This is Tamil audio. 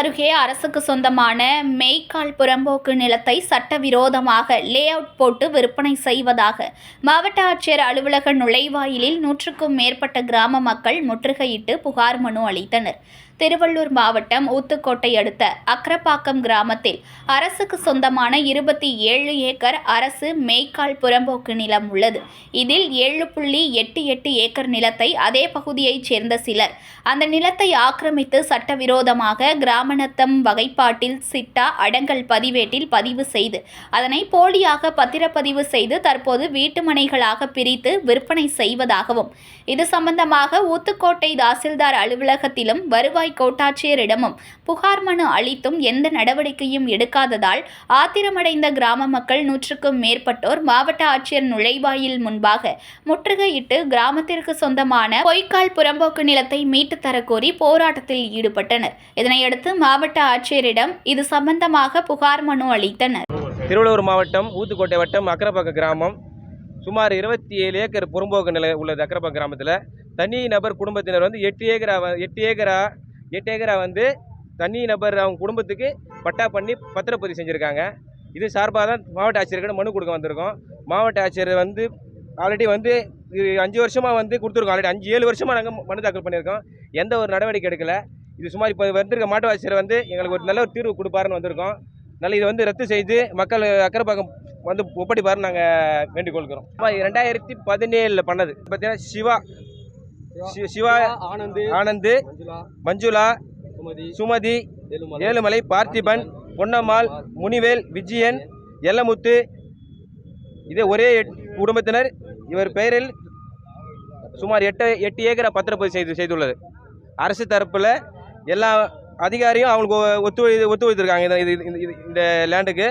அருகே அரசுக்கு சொந்தமான மெய்க்கால் புறம்போக்கு நிலத்தை சட்டவிரோதமாக லே அவுட் போட்டு விற்பனை செய்வதாக மாவட்ட ஆட்சியர் அலுவலக நுழைவாயிலில் நூற்றுக்கும் மேற்பட்ட கிராம மக்கள் முற்றுகையிட்டு புகார் மனு அளித்தனர். திருவள்ளூர் மாவட்டம் ஊத்துக்கோட்டை அடுத்த அக்ரப்பாக்கம் கிராமத்தில் அரசுக்கு சொந்தமான இருபத்தி ஏழு ஏக்கர் அரசு மேய்க்கால் புறம்போக்கு நிலம் உள்ளது. இதில் ஏழு புள்ளி எட்டு எட்டு ஏக்கர் நிலத்தை அதே பகுதியைச் சேர்ந்த சிலர். அந்த நிலத்தை ஆக்கிரமித்து சட்டவிரோதமாக கிராமநத்தம் வகைப்பாட்டில் சிட்டா அடங்கல் பதிவேட்டில் பதிவு செய்து அதனை போலியாக பத்திரப்பதிவு செய்து தற்போது வீட்டுமனைகளாக பிரித்து விற்பனை செய்வதாகவும் இது சம்பந்தமாக ஊத்துக்கோட்டை தாசில்தார் அலுவலகத்திலும் வருவாய் கோட்டாட்சியரிடமும் புகார் மனு அளித்தும் எந்த நடவடிக்கையும் எடுக்காததால் ஆத்திரமடைந்த கிராம மக்கள் நூற்றுக்கும் மேற்பட்டோர் மாவட்ட ஆட்சியர் நுழைவாயில் முன்பாக முற்றுகையிட்டு கிராமத்திற்கு சொந்தமான பொய்க்கால் புறம்போக்கு நிலத்தை மீட்டு தரக்கோரி போராட்டத்தில் ஈடுபட்டனர். இதனையடுத்து மாவட்ட ஆட்சியரிடம் இது சம்பந்தமாக புகார் மனு அளித்தனர். திருவள்ளூர் மாவட்டம் ஊத்துக்கோட்டை வட்டம் அக்கரப்பாக்கம் கிராமம். சுமார் இருபத்தி ஏழு ஏக்கர் புறம்போக்கு நிலை உள்ளது அக்கரப்பாக்கம் கிராமத்தில். தனி நபர் குடும்பத்தினர் வந்து எட்டு ஏக்கரா எட்டு ஏக்கரா எட்டு ஏக்கரை வந்து தனி நபர் அவங்க குடும்பத்துக்கு பட்டா பண்ணி பத்திரப்பதிவு செஞ்சுருக்காங்க. இது சார்பாக தான் மாவட்ட ஆட்சியர்கிட்ட மனு கொடுக்க வந்திருக்கோம். மாவட்ட ஆட்சியர் வந்து ஆல்ரெடி வந்து இது அஞ்சு வருஷமாக வந்து கொடுத்துருக்கோம். ஆல்ரெடி அஞ்சு ஏழு வருஷமாக நாங்கள் மனு தாக்கல் பண்ணியிருக்கோம். எந்த ஒரு நடவடிக்கை எடுக்கல. இது சுமார் இப்போ வந்திருக்க மாவட்ட ஆட்சியர் வந்து எங்களுக்கு ஒரு நல்ல ஒரு தீர்வு கொடுப்பாருன்னு வந்திருக்கோம். நல்ல இதை வந்து ரத்து செய்து மக்கள் அக்கரைப்பாக்கம் வந்து ஒப்படைப்பாருன்னு நாங்கள் வேண்டிக் கொள்கிறோம் ரெண்டாயிரத்தி பதினேழில் பண்ணது. பார்த்தீங்கன்னா சிவா சிவா ஆனந்த் ஆனந்து மஞ்சுளா சுமதி ஏழுமலை பார்த்திபன் பொன்னம்மாள் முனிவேல் விஜயன் எல்லமுத்து இது ஒரே குடும்பத்தினர். இவர் பெயரில் சுமார் எட்டு எட்டு ஏக்கரை பத்திரப்பதிவு செய்து செய்துள்ளது. அரசு தரப்பில் எல்லா அதிகாரியும் அவங்களுக்கு ஒத்துழை ஒத்துழைத்திருக்காங்க இந்த இந்த லேண்டுக்கு